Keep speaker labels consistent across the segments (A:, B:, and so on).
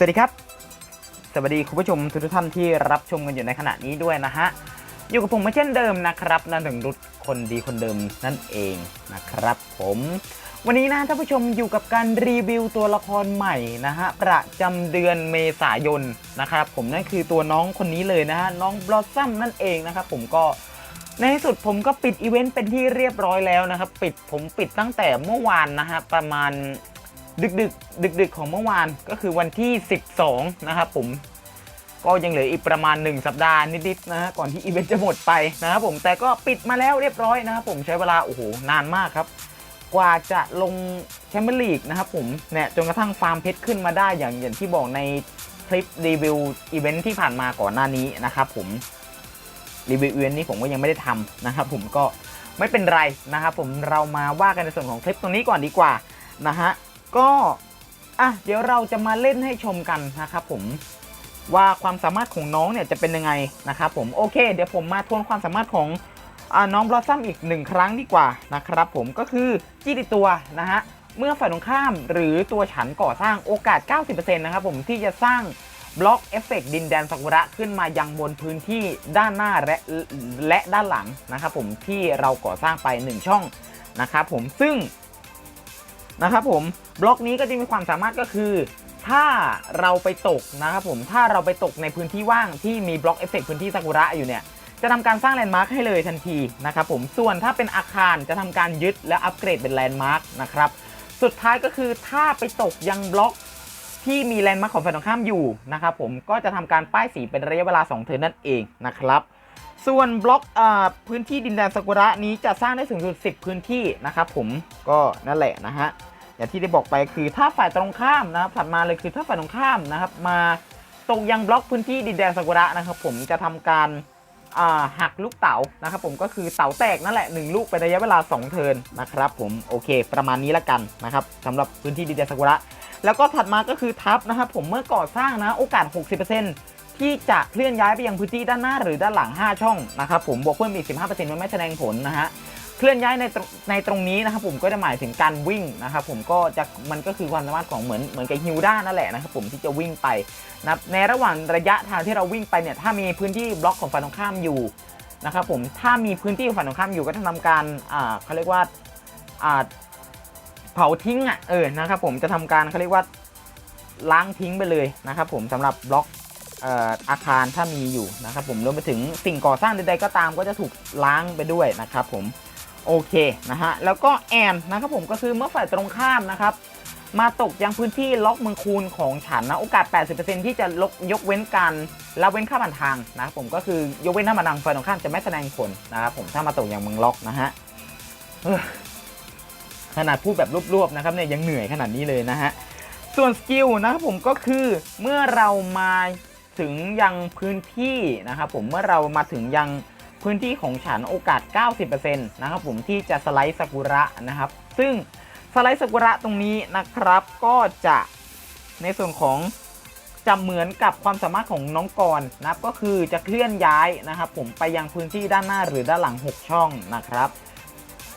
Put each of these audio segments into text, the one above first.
A: สวัสดีครับ สวัสดีคุณผู้ชมทุกท่านที่รับชมกันอยู่ในขณะนี้ด้วยนะฮะ อยู่กับผมเหมาเช่นเดิมนะครับนันถึงรุดคนดีคนเดิมนั่นเองนะครับผม วันนี้นะท่านผู้ชมอยู่กับการรีวิวตัวละครใหม่นะฮะประจำเดือนเมษายนนะครับผมนั่นคือตัวน้องคนนี้เลยนะฮะน้องบลอสซัมนั่นเองนะครับผมก็ในที่สุดผมก็ปิดอีเวนต์เป็นที่เรียบร้อยแล้วนะครับ ปิดผมปิดตั้งแต่เมื่อวานนะฮะประมาณ ดึกดึกดึกดึกๆของเมื่อวานก็คือวันที่ 12 นะครับผมก็ยังเหลืออีกประมาณ 1 สัปดาห์นิดๆนะฮะก่อนที่อีเวนต์จะหมดไปนะครับผมแต่ก็ปิดมาแล้วเรียบร้อยนะครับผมใช้เวลาโอ้โหนานมากครับ กว่าจะลงแชมเปี้ยนลีกนะครับผมเนี่ยจนกระทั่งฟาร์มเพชรขึ้นมาได้อย่างอย่างที่บอกในคลิปรีวิวอีเวนท์ที่ผ่านมาก่อนหน้านี้นะครับผมรีวิวอีเวนท์นี้ผมก็ยังไม่ได้ทำนะครับผมก็ไม่เป็นไรนะครับผมเรามาว่ากันในส่วนของคลิปตรงนี้ก่อนดีกว่านะฮะ ก็อะเดี๋ยวเราจะมาเล่นให้ชมกันนะครับผมว่าความสามารถของน้องเนี่ยจะเป็นยังไงนะครับผมโอเค เดี๋ยวผมมาทวนความสามารถของอน้องบลอสซัมอีกหนึ่งครั้งดีกว่านะครับผมก็คือจี้ติดตัวนะฮะเมื่อฝ่ายตรงข้ามหรือตัวฉันก่อสร้างโอกาส 90%นะครับผมที่จะสร้างบล็อกเอฟเฟกต์ดินแดนซากุระขึ้นมายังบนพื้นที่ด้านหน้าและและด้านหลังนะครับผมที่เราก่อสร้างไป 1 ช่องนะครับผมซึ่ง นะครับผมบล็อกนี้ก็จะมีความสามารถก็คือ ถ้าเราไปตกนะครับผมถ้าเราไปตกในพื้นที่ว่างที่มีบล็อกเอฟเฟกต์พื้นที่ซากุระอยู่เนี่ยจะทำการสร้างแลนด์มาร์คให้เลยทันทีนะครับผมส่วนถ้าเป็นอาคารจะทำการยึดและอัปเกรดเป็นแลนด์มาร์คนะครับสุดท้ายก็คือถ้าไปตกยังบล็อกที่มีแลนด์มาร์คของฝ่ายตรงข้ามอยู่นะครับผมก็จะทำการป้ายสีเป็นระยะเวลา 2 เทิร์นนั่นเองนะครับส่วนบล็อกอพื้นที่ดินแดนซากุระนี้จะสร้างได้ถึงสุด10 พื้นที่นะครับผมก็นั่นแหละนะฮะ อย่างที่ได้บอกไปคือถ้าฝ่ายตรงข้ามนะครับถัดมาเลยคือถ้าฝ่ายตรงข้ามนะครับ มาตรงยังบล็อกพื้นที่ดินแดนซากุระนะครับ ผมจะทำการาหักลูกเต๋านะครับผมก็คือเต๋าแตกนั่นแหละหนึ่งลูกเป็นระยะเวลา 2 เทิร์นนะครับผมโอเค ประมาณนี้ละกันนะครับสำหรับพื้นที่ดินแดนซากุระแล้วก็ถัดมาก็คือทับนะครับผมเมื่อก่อสร้างนะโอกาส 60%ที่จะเคลื่อนย้ายไปยังพื้นที่ด้านหน้าหรือด้านหลัง 5 ช่องนะครับผมบวกเพิ่มอีก 15%มันไม่แสดงผลนะฮะ เคลื่อนย้ายในตรงในตรงนี้นะครับผมก็จะหมายถึงการวิ่งนะครับผมก็จะมันก็คือความสามารถของเหมือนเหมือนกับฮิวด้านั่นแหละนะครับผมที่จะวิ่งไปนะในระหว่างระยะทางที่เราวิ่งไปเนี่ยถ้ามีพื้นที่บล็อกของฝ่ายตรงข้ามอยู่นะครับผมถ้ามีพื้นที่ของฝ่ายตรงข้ามอยู่ก็จะทำการอ่าเขาเรียกว่าอ่าเผาทิ้งอะเออนะครับผมจะทำการเขาเรียกว่าล้างทิ้งไปเลยนะครับผมสำหรับบล็อกเอ่ออาคารถ้ามีอยู่นะครับผมรวมไปถึงสิ่งก่อสร้างใดๆก็ตามก็จะถูกล้างไปด้วยนะครับผม โอเคนะฮะแล้วก็แอนนะครับผมก็คือเมื่อฝ่ายตรงข้ามนะครับมาตกยังพื้นที่ล็อกเมืองคูณของฉันนะโอกาส 80%ที่จะลกยกเว้นการละเว้นค่าผ่านทางนะครับผมก็คือยกเว้นค่าผ่านทางฝ่ายตรงข้ามจะไม่แสดงผลนะครับผมถ้ามาตกอย่างเมืองล็อกนะฮะขนาดพูดแบบรวบๆนะครับเนี่ยยังเหนื่อยขนาดนี้เลยนะฮะส่วนสกิลนะครับผมก็คือเมื่อเรามาถึงยังพื้นที่นะครับผมเมื่อเรามาถึงยัง พื้นที่ของฉันโอกาส 90%นะครับผมที่จะสไลด์ซากุระนะครับ ซึ่งสไลด์ซากุระตรงนี้นะครับก็จะในส่วนของจะเหมือนกับความสามารถของน้องกรนะครับก็คือจะเคลื่อนย้ายนะครับผมไปยังพื้นที่ด้านหน้าหรือด้านหลัง 6 ช่องนะครับ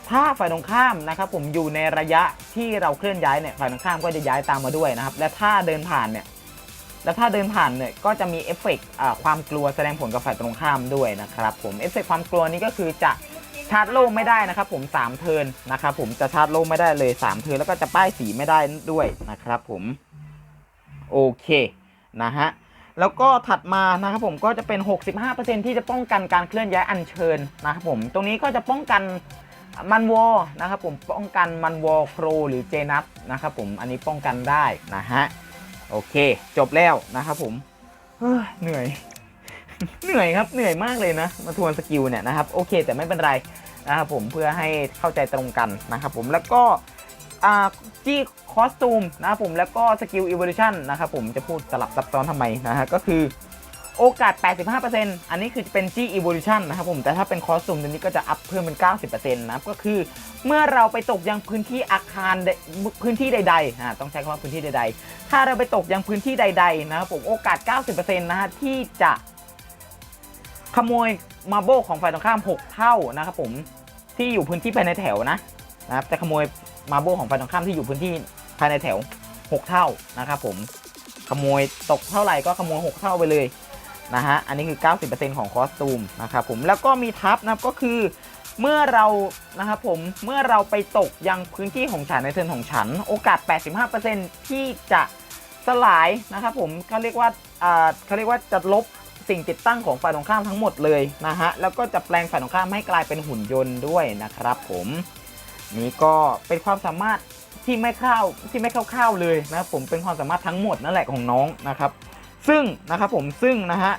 A: ถ้าฝ่ายตรงข้ามนะครับผมอยู่ในระยะที่เราเคลื่อนย้ายเนี่ยฝ่ายตรงข้ามก็จะย้ายตามมาด้วยนะครับ และถ้าเดินผ่านเนี่ย แล้วถ้าเดินผ่านเนี่ยก็จะมีเอฟเฟกต์ความกลัวแสดงผลกับฝ่ายตรงข้ามด้วยนะครับผมเอฟเฟกต์ความกลัวนี้ก็คือจะชาร์จโล่ไม่ได้นะครับผม 3 เทินนะครับผมจะชาร์จโล่ไม่ได้เลย 3 เทินแล้วก็จะป้ายสีไม่ได้ด้วยนะครับผมโอเคนะฮะแล้วก็ถัดมานะครับผมก็จะเป็น 65%ที่จะป้องกันการเคลื่อนย้ายอัญเชิญนะครับผมตรงนี้ก็จะป้องกันมันวอนะครับผมป้องกันมันวอโครหรือเจนัทนะครับผมอันนี้ป้องกันได้นะฮะ โอเค จบแล้วนะครับผมเหนื่อย เหนื่อยครับเหนื่อยมากเลยนะ มาทวนสกิลเนี่ยนะครับโอเค แต่ไม่เป็นไรนะครับผมเพื่อให้เข้าใจตรงกันนะครับผมแล้วก็จี้คอสตูมนะครับผมแล้วก็สกิลอี o l u ชันนะครับผมจะพูดสลับซับซ้อนทำไมนะฮะก็คือ โอกาส 85%อันนี้คือเป็นจี้อี o l u ชันนะครับผม แต่ถ้าเป็นคอสตูมตัวนี้ก็จะอัพเพิ่มเป็น 90%นะครับก็คือเมื่อเราไปตกยังพื้นที่อาคารใดพื้นที่ใดๆอ่าต้องใช้คำว่าพื้นที่ใด ๆ ถ้าเราไปตกยังพื้นที่ใด ๆ นะครับผมโอกาส 90%นะฮะที่จะขโมยมาโบของฝ่ายตรงข้าม 6 เท่านะครับผมที่อยู่พื้นที่ภายในแถวนะนะครับจะขโมยมาโบของฝ่ายตรงข้ามที่อยู่พื้นที่ภายในแถว 6 เท่านะครับผมขโมยตกเท่าไหร่ก็ขโมย 6 เท่าไปเลย นะฮะ อันนี้คือ 90%ของคอสตูมนะครับผมแล้วก็มีทับนะครับก็คือเมื่อเรานะครับผมเมื่อเราไปตกยังพื้นที่ของฉันในเทิร์นของฉัน โอกาส 85%ที่จะสลายนะครับผมเขาเรียกว่าอ่าเขาเรียกว่าจะลบสิ่งติดตั้งของฝ่ายตรงข้ามทั้งหมดเลยนะฮะแล้วก็จะแปลงฝ่ายตรงข้ามให้กลายเป็นหุ่นยนต์ด้วยนะครับผมนี่ก็เป็นความสามารถที่ไม่เข้าที่ไม่เข้าๆเลยนะครับผมเป็นความสามารถทั้งหมดนั่นแหละของน้องนะครับ ซึ่งนะครับผมซึ่งนะฮะ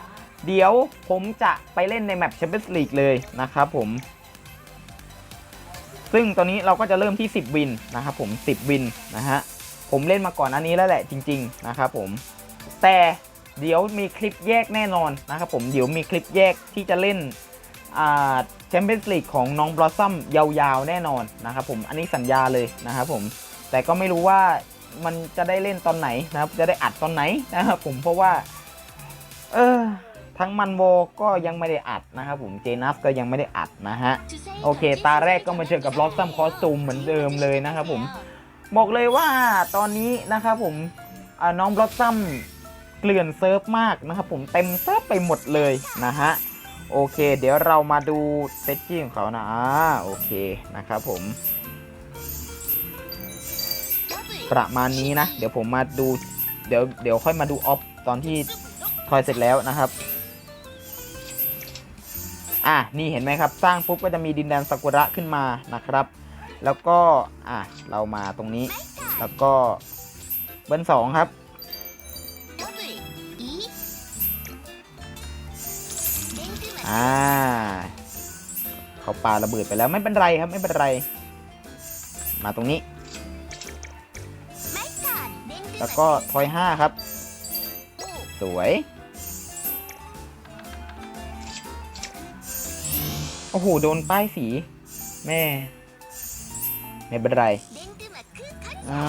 A: เดี๋ยวผมจะไปเล่นในแมปแชมเปี้ยนส์ลีกเลยนะครับผม ซึ่งตอนนี้เราก็จะเริ่มที่ 10 วินนะครับผม 10 วินนะฮะผมเล่นมาก่อนอันนี้แล้วแหละจริง ๆ นะครับผม แต่เดี๋ยวมีคลิปแยกแน่นอนนะครับผมเดี๋ยวมีคลิปแยกที่จะเล่นแชมเปี้ยนส์ลีกของน้องบลอสซัมยาวๆ แน่นอนนะครับผมอันนี้สัญญาเลยนะครับผมแต่ก็ไม่รู้ว่า มันจะได้เล่นตอนไหนนะครับ จะได้อัดตอนไหนนะครับผมเพราะว่า เออทั้งมันโวก็ยังไม่ได้อัดนะครับผมเจนัสก็ยังไม่ได้อัดนะฮะ โอเค ตาแรกก็มาเจอกับล็อกซัมคอสตูมเหมือนเดิมเลยนะครับผม บอกเลยว่าตอนนี้นะครับผมน้องบล็อกซัมเกลื่อนเซิร์ฟมากนะครับผมเต็มเซิร์ฟไปหมดเลยนะฮะ โอเค เดี๋ยวเรามาดูเซตจี้ของเขานะอ่าโอเคนะครับผม ประมาณนี้นะ เดี๋ยวผมมาดู เดี๋ยวเดี๋ยวค่อยมาดูออฟตอนที่ทอยเสร็จแล้วนะครับ อะนี่เห็นไหมครับ สร้างปุ๊บก็จะมีดินแดนซากุระขึ้นมานะครับ แล้วก็อะเรามาตรงนี้ แล้วก็เบิ้ลสองครับอ่าเขาปาระเบิดไปแล้วไม่เป็นไรครับไม่เป็นไร มาตรงนี้ แล้วก็ทอยห้าครับ สวย โอ้โห โดนป้ายสี แม่ ไม่เป็นไรา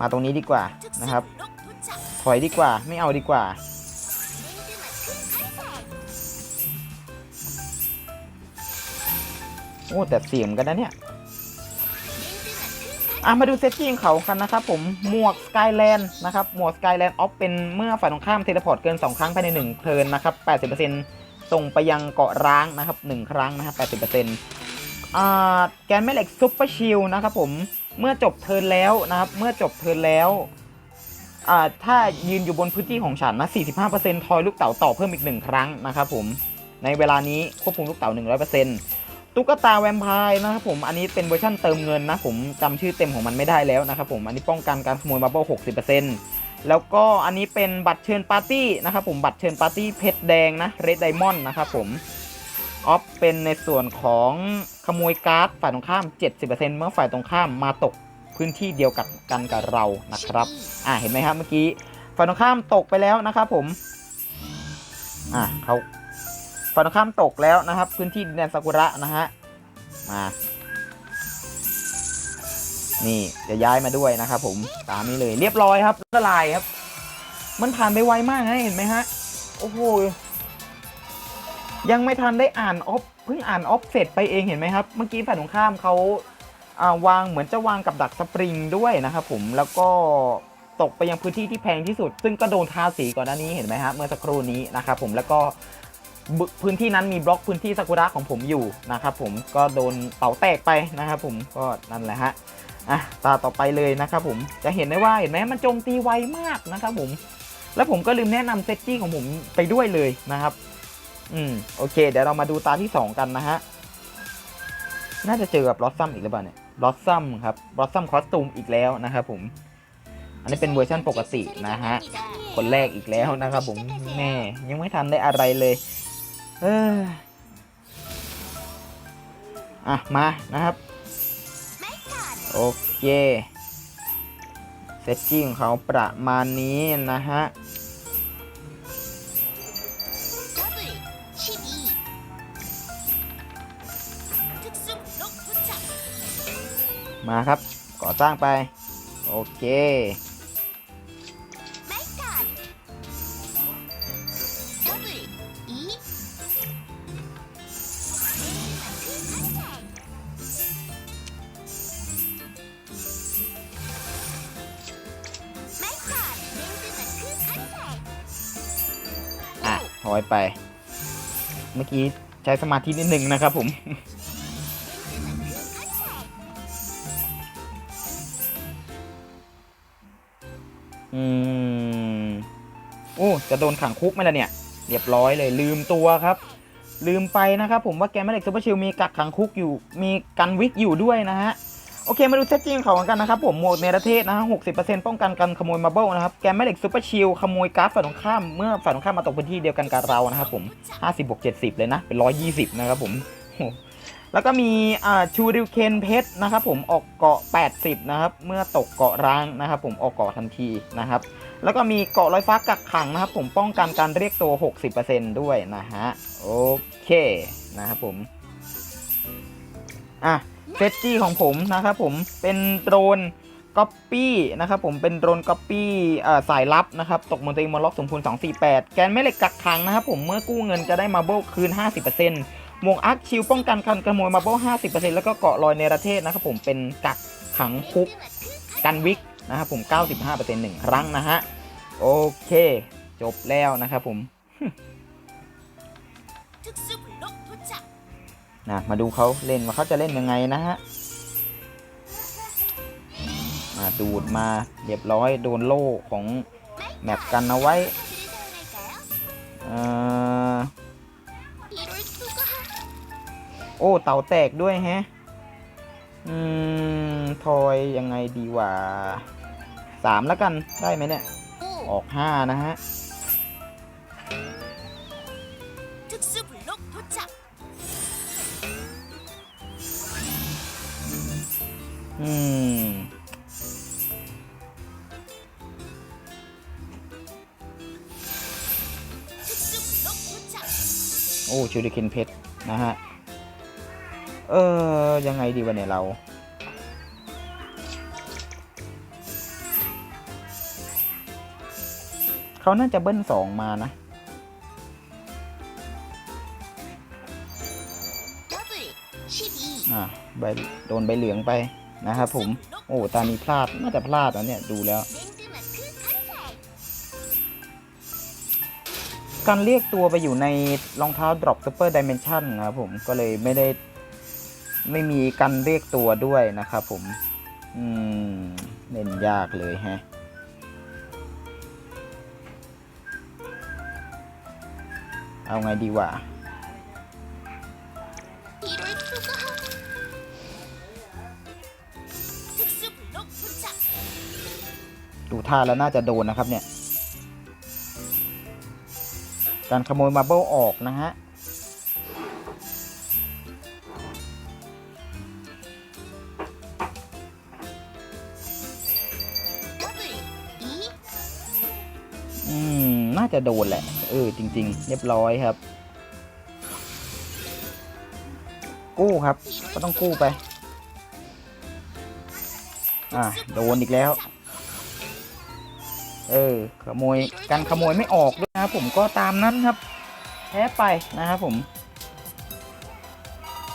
A: มาตรงนี้ดีกว่านะครับ ถอยดีกว่าไม่เอาดีกว่า โอ้ แต่เสียงกันนะเนี่ย อะมาดูเซตที่ของเขากันนะครับผมหมวกสกายแลนด์นะครับหมวกสกายแลนด์ออฟเป็นเมื่อฝ่ายตรงข้ามเทเลพอร์ตเกิน 2 ครั้งภายใน 1เทิร์นนะครับ 80%ส่งไปยังเกาะร้างนะครับ 1 ครั้งนะครับ 80%อ่าแกนแม่เหล็กซุปเปอร์ชิลนะครับผมเมื่อจบเทิร์นแล้วนะครับ เมื่อจบเทิร์นแล้วอ่าถ้ายืนอยู่บนพื้นที่ของฉันนะ 45%ทอยลูกเต๋าต่อเพิ่มอีก 1 ครั้งนะครับผมในเวลานี้ควบคุมลูกเต๋า100% ตุ๊กตาแวมไพร์นะครับผมอันนี้เป็นเวอร์ชันเติมเงินนะผมจำชื่อเต็มของมันไม่ได้แล้วนะครับผมอันนี้ป้องกันการขโมยบับเบิ้ล60%แล้วก็อันนี้เป็นบัตรเชิญปาร์ตี้นะครับผมบัตรเชิญปาร์ตี้เพชรแดงนะเรดไดมอนด์นะครับผมออฟเป็นในส่วนของขโมยการ์ดฝ่ายตรงข้าม 70%เมื่อฝ่ายตรงข้ามมาตกพื้นที่เดียวกับกันกับเรานะครับ อ่าเห็นไหมครับเมื่อกี้ ฝ่ายตรงข้ามตกไปแล้วนะครับผม อ่าเขา ฝ่ายตรงข้ามตกแล้วนะครับ พื้นที่ดินแดนซากุระนะฮะมา นี่จะย้ายมาด้วยนะครับผมตามนี้เลยเรียบร้อยครับละลายครับ มันผ่านไปไวมากนะเห็นไหมฮะโอ้โหยังไม่ทันได้อ่านออฟเพิ่งอ่านออฟเสร็จไปเองเห็นไหมครับ เมื่อกี้ฝ่ายตรงข้ามเขาาวางเหมือนจะวางกับดักสปริงด้วยนะครับผมแล้วก็ตกไปยังพื้นที่ที่แพงที่สุด ซึ่งก็โดนทาสีก่อนหน้านี้เห็นไหมฮะเมื่อสักครู่นี้นะครับผมแล้วก็ พื้นที่นั้นมีบล็อกพื้นที่ซากุระของผมอยู่นะครับผมก็โดนเต่าแตกไปนะครับผมก็นั่นแหละฮะอะตาต่อไปเลยนะครับผมจะเห็นได้ว่าเห็นไหมมันโจมตีไวมากนะครับผมแล้วผมก็ลืมแนะนำเซตจี้ของผมไปด้วยเลยนะครับอืมโอเค เดี๋ยวเรามาดูตาที่ 2 กันนะฮะน่าจะเจอกับลอสซัมอีกหรือเปล่าเนี่ยลอสซัมครับลอสซัมคอสตูมอีกแล้วนะครับผมอันนี้เป็นเวอร์ชันปกตินะฮะคนแรกอีกแล้วนะครับผมแม่ยังไม่ทันได้อะไรเลย เอออะ มานะครับ โอเคเซตจิ้งของเขาประมาณนี้นะฮะมาครับก่อสร้างไป โอเค อยไป เมื่อกี้ใช้สมาธินิดนึงนะครับผมอืมโอ้จะโดนขังคุกไหมล่ะเนี่ย เรียบร้อยเลยลืมตัวครับ ลืมไปนะครับผมว่าแกมแมเล็กซูเปอร์ชิลมีกักขังคุกอยู่ มีกันวิกอยู่ด้วยนะฮะ โอเคมาดูเซตจริงของเขากันนะครับผมหมวกเนรเทศนะฮะหกสิบเปอร์เซ็นต์ป้องกันการขโมยมาเบิลนะครับแกมแม่เหล็กซูเปอร์ชิลขโมยการ์ดฝ่ายตรงข้ามเมื่อฝ่ายตรงข้ามมาตกพื้นที่เดียวกันกับเรานะครับผมห้าสิบบวกเจ็ดสิบเลยนะ เป็นร้อยยี่สิบนะครับผมแล้วก็มีชูริวเคนเพชรนะครับผมออกเกาะ 80 นะครับ เมื่อตกเกาะร้างนะครับ ผมออกเกาะทันทีนะครับ แล้วก็มีเกาะลอยฟ้ากักขังนะครับ ผมป้องกันการเรียกตัว 60%ด้วยนะฮะ โอเคนะครับผม อะ เฟสจี้ของผมนะครับผมเป็นโดรนก๊อปปี้นะครับผมเป็นโดรนก๊อปปี้สายลับนะครับตกมอนตีมอล็อกสมพูล248 แกนแม่เหล็กกักขังนะครับผมเมื่อกู้เงินจะได้มาโบกคืน 50%หมวกอาร์คชิลป้องกันการขโมยมาโบก50%แล้วก็เกาะลอยในประเทศนะครับผมเป็นกักขังคุกกันวิกนะครับผม 95%หนึ่งครั้งนะฮะ โอเค จบแล้วนะครับผม นะมาดูเขาเล่นว่าเขาจะเล่นยังไงนะฮะดูดมาเรียบร้อยโดนโล่ของแมปกันเอาไว้โอ้เต่าแตกด้วยแฮะ อืม ทอยยังไงดีว่าสามแล้วกันได้ไหมเนี่ย ออกห้านะฮะ โอ้ชูริเคนเพชรนะฮะ เออ ยังไงดีวะเนี่ยเรา เขาน่าจะเบิ้ลสองมานะ อ่าใบโดนใบเหลืองไป นะครับผม โอ้ตานี้พลาด น่าจะพลาดนะเนี่ย ดูแล้ว การเรียกตัวไปอยู่ในรองเท้า Drop Super Dimension นะครับผม ก็เลยไม่ได้ ไม่มีการเรียกตัวด้วยนะครับผม อืม เล่นยากเลยแฮะเอาไงดีวะ ท่าแล้วน่าจะโดนนะครับเนี่ยการขโมยมาเบิลออกนะฮะอืม น่าจะโดนแหละ เออ จริง ๆ เรียบร้อยครับ กู้ครับ ก็ต้องกู้ไป อะโดนอีกแล้ว เออขโมยการขโมยไม่ออกด้วยนะครับผมก็ตามนั้นครับแพ้ไปนะครับผม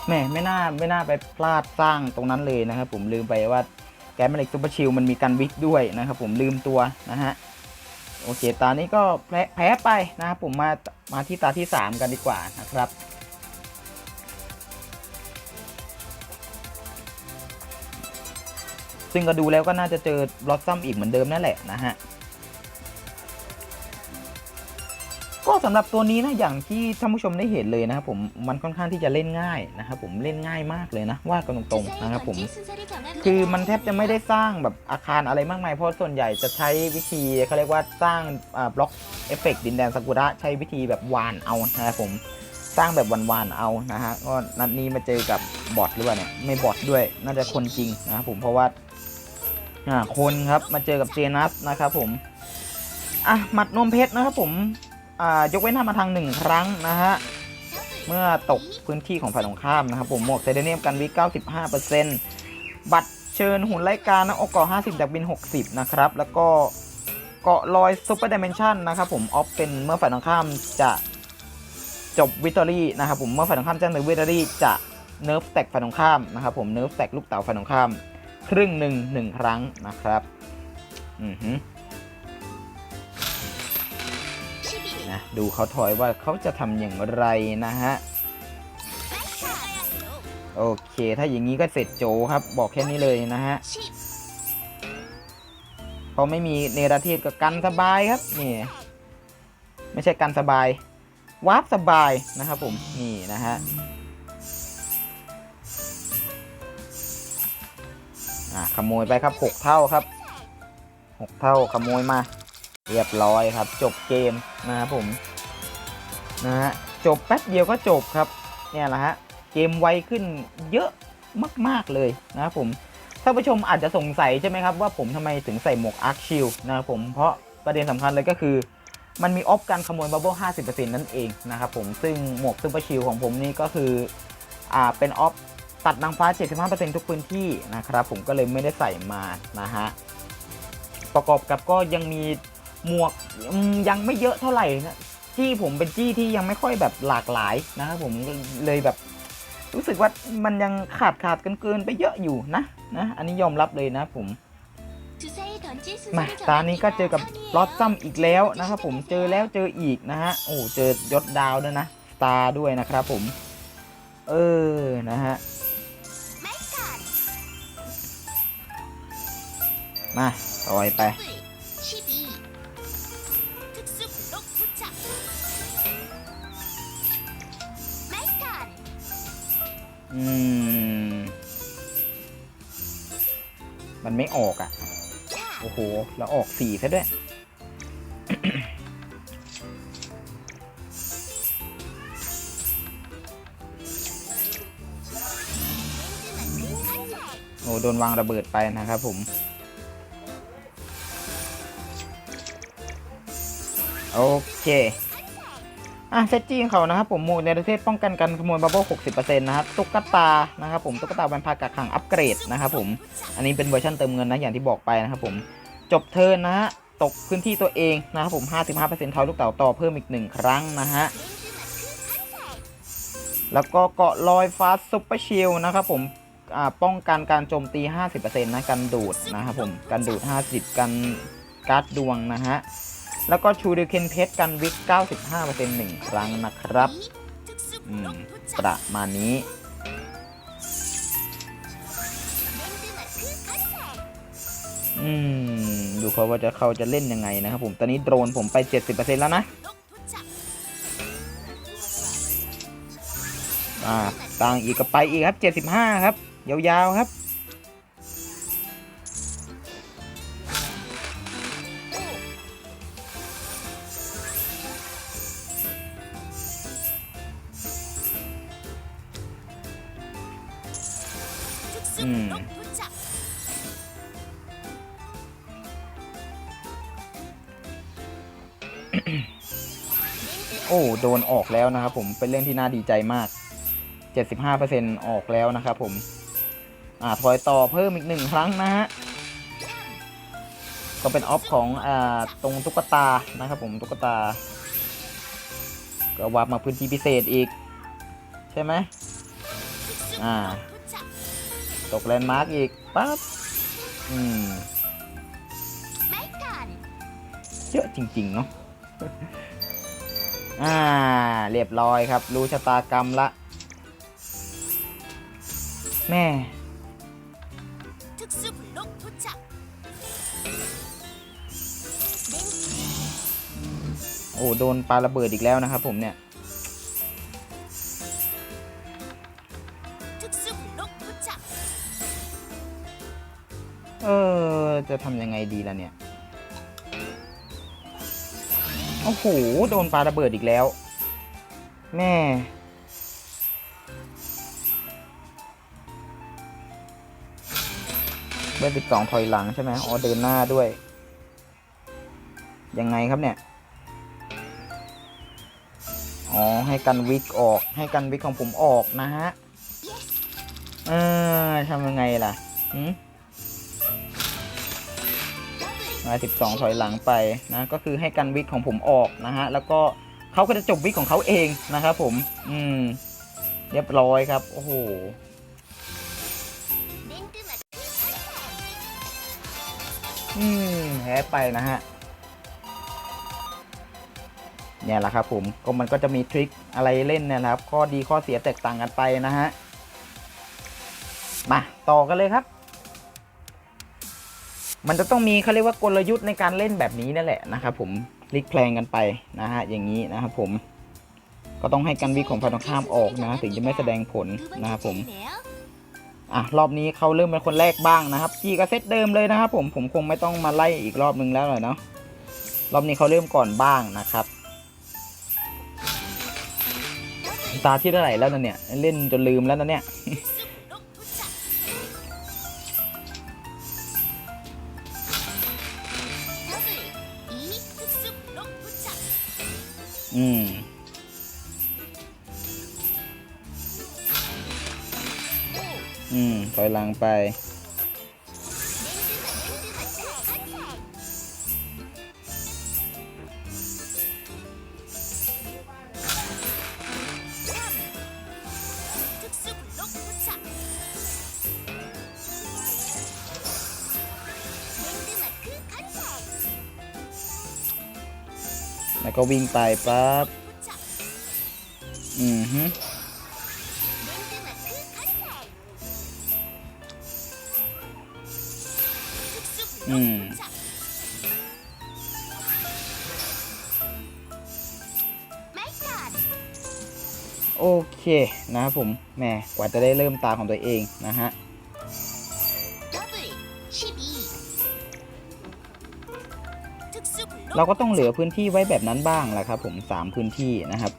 A: แหมไม่น่าไม่น่าไปพลาดสร้างตรงนั้นเลยนะครับผมลืมไปว่าแกมเลิกซูเปอร์ชิลมันมีการวิกด้วยนะครับผมลืมตัวนะฮะโอเคตานี้ก็แพ้แพ้ไปนะครับผมมามาที่ตาที่ 3 กันดีกว่านะครับซึ่งก็ดูแล้วก็น่าจะเจอบลอสซัมอีกเหมือนเดิมนั่นแหละนะฮะ ก็สำหรับตัวนี้นะอย่างที่ท่านผู้ชมได้เห็นเลยนะครับผมมันค่อนข้างที่จะเล่นง่ายนะครับผมเล่นง่ายมากเลยนะว่ากันตรงๆนะครับผมคือมันแทบจะไม่ได้สร้างแบบอาคารอะไรมากมายเพราะส่วนใหญ่จะใช้วิธีเขาเรียกว่าสร้างบล็อกเอฟเฟกดินแดนซากุระใช้วิธีแบบวานเอานะครับผมสร้างแบบวานๆเอานะฮะก็นัดนี้มาเจอกับบอทหรือเปล่าเนี่ยไม่บอทด้วยน่าจะคนจริงนะครับผมเพราะว่าอ่าคนครับมาเจอกับเจนัสนะครับผมอะหมัดนมเพชรนะครับผม ยกเว้นห้ามมาทางหนึ่งครั้งนะฮะ เมื่อตกพื้นที่ของฝ่ายตรงข้ามนะครับผมหมวกไซเดเนียมกันวิ95%บัตรเชิญหุ่นไล่การนะอกเกาะ50ดักบิน 60 นะครับ แล้วก็เกาะลอยซูเปอร์ดิเมนชันนะครับผมออฟเป็นเมื่อฝ่ายตรงข้ามจะจบวิตอรี่นะครับผมเมื่อฝ่ายตรงข้ามจะเนิร์ฟวิตอรี่จะเนิร์ฟแตกฝ่ายตรงข้ามนะครับผมเนิร์ฟแตกลูกเต๋าฝ่ายตรงข้าม ครึ่งหนึ่งหนึ่งครั้งนะครับ อือฮึ
B: 12.
A: นะดูเขาถอยว่าเขาจะทำอย่างไรนะฮะโอเค ถ้าอย่างนี้ก็เสร็จโจครับ บอกแค่นี้เลยนะฮะพอไม่มีเนรเทศก็กันสบายครับนี่ไม่ใช่กันสบายวาร์ปสบายนะครับผมนี่นะฮะอะขโมยไปครับหกเท่าครับหกเท่าขโมยมา เรียบร้อยครับ จบเกมนะครับผมนะฮะจบแป๊บเดียวก็จบครับ เนี่ยแหละฮะเกมไวขึ้นเยอะมาก ๆ เลยนะครับผมท่านผู้ชมอาจจะสงสัยใช่ไหมครับว่าผมทำไมถึงใส่หมวกอาร์คชิลนะครับผมเพราะประเด็นสำคัญเลยก็คือ มันมีออฟการขโมยบับเบิล50%นั่นเองนะครับผมซึ่งหมวกซูเปอร์ชิลของผมนี่ก็คืออ่าเป็นออฟตัดนางฟ้า 75%ทุกพื้นที่นะครับผมก็เลยไม่ได้ใส่มานะฮะประกอบกับก็ยังมี หมวกยังไม่เยอะเท่าไหร่นะจี้ผมเป็นจี้ที่ยังไม่ค่อยแบบหลากหลายนะครับผมเลยแบบ รู้สึกว่ามันยังขาดขาดกันเกินไปเยอะอยู่นะนะ อันนี้ยอมรับเลยนะผมมาตานี้ก็เจอกับบลอตซัมอีกแล้วนะครับผมเจอแล้วเจออีกนะฮะโอ้เจอยศดาวด้วยนะสตาร์ด้วยนะครับผม เออนะฮะมาต่อยไป มันไม่ออกอะ่ะ โอ้โห แล้วออกสี่ซะด้วย โอ้โดนวางระเบิดไปนะครับผม โอเค อะเซจีงเขานะครับผมหมวกในประเทศป้องกันการขโมยบับเบิ้ล60%นะครับตุ๊กตานะครับผมตุ๊กตาแวนพากักขังอัปเกรดนะครับผมอันนี้เป็นเวอร์ชันเติมเงินนะอย่างที่บอกไปนะครับผมจบเทิร์นนะฮะตกพื้นที่ตัวเองนะครับผม 55%เท้าลูกเต๋าต่อเพิ่มอีก 1 ครั้งนะฮะแล้วก็เกาะลอยฟ้าซุปเปอร์ชิลนะครับผมป้องกันการโจมตี 50%นะกันดูดนะครับผมกันดูด 50 กันการ์ดดวงนะฮะ แล้วก็ชูดิเคนเพชรกันวิก 95%หนึ่งครั้งนะครับประมาณนี้ อืม ดูเขาว่าจะเขาจะเล่นยังไงนะครับผม ตอนนี้โดรนผมไป 70%แล้วนะ อ่าต่างอีกก็ไปอีกครับ 75 ครับ ยาวๆครับ โอ้โดนออกแล้วนะครับผมเป็นเรื่องที่น่าดีใจมาก 75%ออกแล้วนะครับผม อ่าถอยต่อเพิ่มอีกหนึ่งครั้งนะฮะก็เป็นออฟของอ่าตรงตุ๊กตานะครับผมตุ๊กตา ก็วาร์ปมาพื้นที่พิเศษอีก ใช่ไหม
B: อ่า
A: ตกแลนด์มาร์กอีกปั๊บอืมเยอะจริง ๆ เนาะอ่า เรียบร้อยครับ รู้ชะตากรรมละ แม่โอ้โดนปลาระเบิดอีกแล้วนะครับผมเนี่ย เออ จะทำยังไงดีล่ะเนี่ย โอ้โห โดนปาระเบิดอีกแล้ว แม่เบอร์สิบสองถอยหลังใช่ไหมอ๋อเดินหน้าด้วย ยังไงครับเนี่ย อ๋อ ให้กันวิกออก ให้กันวิกของผมออกนะฮะ เออทำยังไงล่ะหืม นะ12 ถอยหลังไปนะก็คือให้กันวิกของผมออกนะฮะแล้วก็เขาก็จะจบวิกของเขาเองนะครับผมอืมเรียบร้อยครับ โอ้โหอืมแพ้ไปนะฮะเนี่ยแหละครับผมก็มันก็จะมีทริคอะไรเล่นนะครับ ข้อดีข้อเสียแตกต่างกันไปนะฮะมาต่อกันเลยครับ มันจะต้องมีเขาเรียกว่ากลยุทธ์ในการเล่นแบบนี้นั่นแหละนะครับผมพลิกแพลงกันไปนะฮะอย่างนี้นะครับผมก็ต้องให้กันวิของฝ่ายตรงข้ามออกนะ ถึงจะไม่แสดงผลนะครับผมอะรอบนี้เขาเริ่มเป็นคนแรกบ้างนะครับจีก็เซตเดิมเลยนะครับผมผมคงไม่ต้องมาไล่อีกรอบนึงแล้วเลยเนาะรอบนี้เขาเริ่มก่อนบ้างนะครับ ตาที่เท่าไหร่แล้วนะเนี่ย เล่นจนลืมแล้วนะเนี่ย ไป แล้วก็วิ่งไปปั๊บ อือฮึ
B: อืม
A: โอเคนะครับผมแม่กว่าจะได้เริ่มตาของตัวเองนะฮะเราก็ต้องเหลือพื้นที่ไว้แบบนั้นบ้างแหละครับผม3พื้นที่นะครับ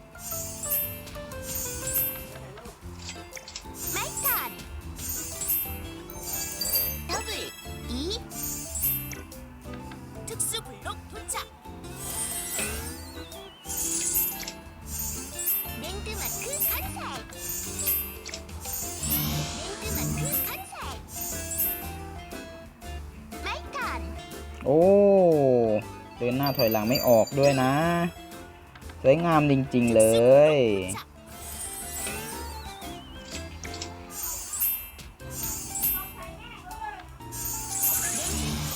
A: กด้วยนะ สวยงามจริง ๆ เลย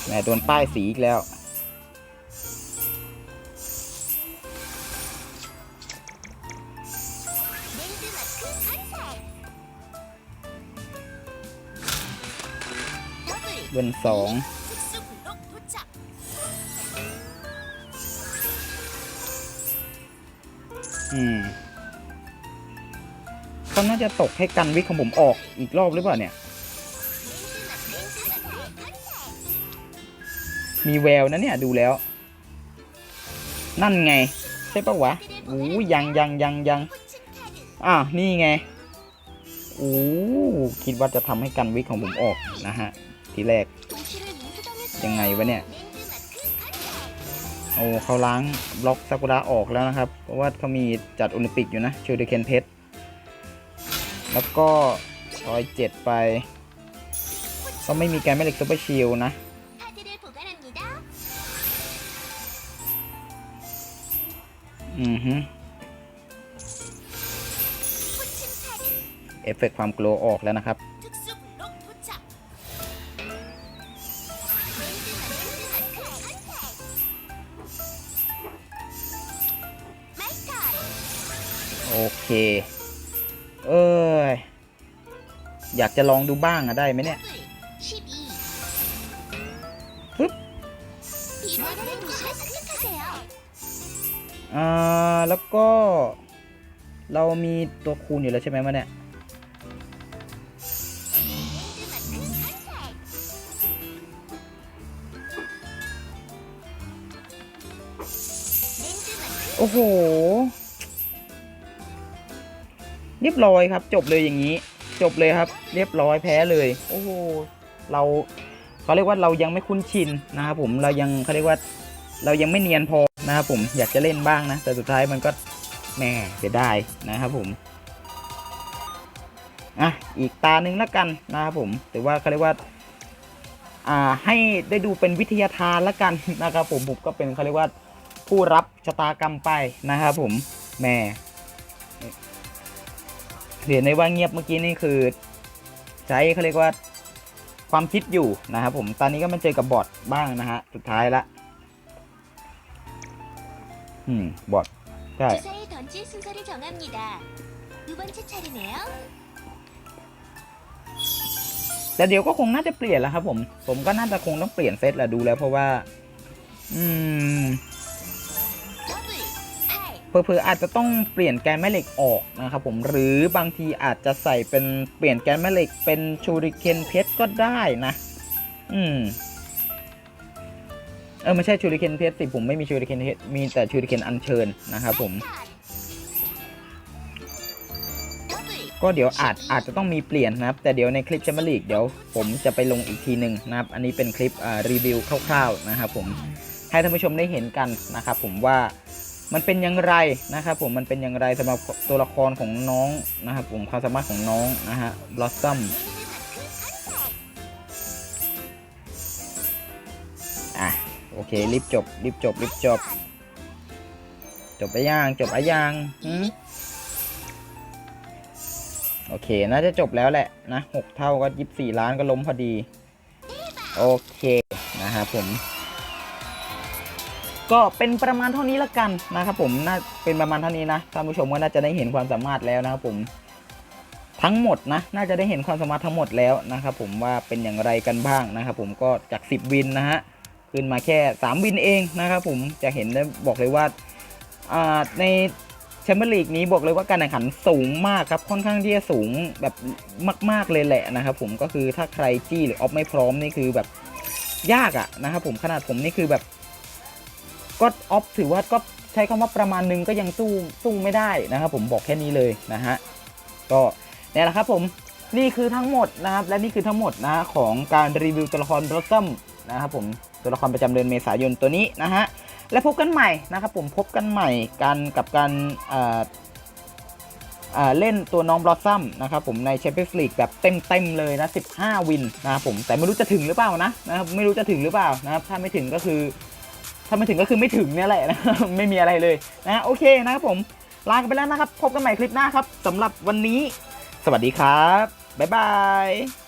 A: แม่โดนป้ายสีอีกแล้วเบนสอง เขาน่าจะตกให้กันวิคของผมออกอีกรอบหรือเปล่าเนี่ย มีแววนะเนี่ยดูแล้ว นั่นไง ใช่ปะวะโอ้ยังยังยังยังอะนี่ไงโอ้คิดว่าจะทำให้กันวิคของผมออกนะฮะ ทีแรก ยังไงวะเนี่ย โอ้เขาล้างบล็อกซากุระออกแล้วนะครับ เพราะว่าเขามีจัดโอลิมปิกอยู่นะชูดิเคนเพชรแล้วก็ซอยเจ็ดไป ก็ไม่มีแกมเล็กซูเปอร์ชิลนะ อือฮึเอฟเฟกความกลัวออกแล้วนะครับ เค เอ้ย อยากจะลองดูบ้างอะได้ไหมเนี่ย
B: ปึ๊บ
A: อ่า แล้วก็ เรามีตัวคูณอยู่แล้วใช่ไหมมาเนี่ยโอ้โห เรียบร้อยครับ จบเลยอย่างนี้ จบเลยครับ เรียบร้อยแพ้เลย โอ้โหเราเขาเรียกว่าเรายังไม่คุ้นชินนะครับผมเรายังเขาเรียกว่าเรายังไม่เนียนพอนะครับผมอยากจะเล่นบ้างนะ แต่สุดท้ายมันก็แหม่เสียดายนะครับผมอะอีกตาหนึ่งแล้วกันนะครับผมถือว่าเขาเรียกว่าอ่าให้ได้ดูเป็นวิทยาทานแล้วกันนะครับผมผมก็เป็นเขาเรียกว่าผู้รับชะตากรรมไปนะครับผมแหม่ เห็นในว่าเงียบเมื่อกี้นี่คือ ใช้เขาเรียกว่าความคิดอยู่นะครับผมตอนนี้ก็มาเจอกับบอทบ้างนะฮะ สุดท้ายละ อืม บอท ใช่
B: 주사위 던질 순서를 정합니다. 두 번째 차례네요.
A: แต่เดี๋ยวก็คงน่าจะเปลี่ยนแล้วครับผม ผมก็น่าจะคงต้องเปลี่ยนเซตแหละดูแล้วเพราะว่า อืม
B: 더블 8
A: เผื่อๆอาจจะต้องเปลี่ยนแกนแม่เหล็กออกนะครับผมหรือบางทีอาจจะใส่เป็นเปลี่ยนแกนแม่เหล็กเป็นชูริเคนเพชรก็ได้นะ อืมเออไม่ใช่ชูริเคนเพชรสิผมไม่มีชูริเคนเพชรมีแต่ชูริเคนอัญเชิญนะครับผม ก็เดี๋ยวอาจอาจจะต้องมีเปลี่ยนนะครับ แต่เดี๋ยวในคลิปแชมเปี้ยนลีกเดี๋ยวผมจะไปลงอีกทีหนึ่งนะครับ อันนี้เป็นคลิปรีวิวคร่าวๆนะครับผมให้ท่านผู้ชมได้เห็นกันนะครับผมว่า มันเป็นอย่างไรนะครับผมมันเป็นอย่างไรสำหรับตัวละครของน้องนะครับผมความสามารถของน้องนะฮะบลอสซัมอะโอเครีบจบรีบจบรีบจบ จบไปย่างจบไปย่างหืมโอเค น่าจะจบแล้วแหละนะหกเท่าก็ยี่สี่ล้านก็ล้มพอดี โอเค นะครับผม ก็เป็นประมาณเท่านี้ละกันนะครับผมน่าเป็นประมาณเท่านี้นะท่านผู้ชมก็น่าจะได้เห็นความสามารถแล้วนะครับผมทั้งหมดนะน่าจะได้เห็นความสามารถทั้งหมดแล้วนะครับผมว่าเป็นอย่างไรกันบ้างนะครับผมก็จาก 10 วินนะฮะขึ้นมาแค่ 3 วินเองนะครับผมจะเห็นได้บอกเลยว่าาในแชมเปี้ยนลีกนี้บอกเลยว่าการแข่งขันสูงมากครับค่อนข้างที่จะสูงแบบมาก ๆเลยแหละนะครับผมก็คือถ้าใครจี้หรือออฟไม่พร้อมนี่คือแบบยากอะนะครับผมขนาดผมนี่คือแบบ ก็ออฟถือว่าก็ใช้คำว่าประมาณนึงก็ยังสู้สู้ไม่ได้นะครับ ผมบอกแค่นี้เลยนะฮะก็เนี่ยแหละครับผมนี่คือทั้งหมดนะครับ และนี่คือทั้งหมดนะฮะของการรีวิวตัวละครบลอสซัมนะครับผมตัวละครประจำเดือนเมษายนตัวนี้นะฮะและพบกันใหม่นะครับผมพบกันใหม่กันกับการเเเล่นตัวน้องบลอสซัมนะครับผมในแชมเปี้ยนส์ลีกแบบเต็มๆเลยนะ 15 วินนะครับผมแต่ไม่รู้จะถึงหรือเปล่านะนะครับไม่รู้จะถึงหรือเปล่านะครับถ้าไม่ถึงก็คือ ถ้าไม่ถึงก็คือไม่ถึงเนี่ยแหละนะไม่มีอะไรเลยนะโอเคนะครับผมลากันไปแล้วนะครับ พบกันใหม่คลิปหน้าครับสำหรับวันนี้ สวัสดีครับ บ๊ายบาย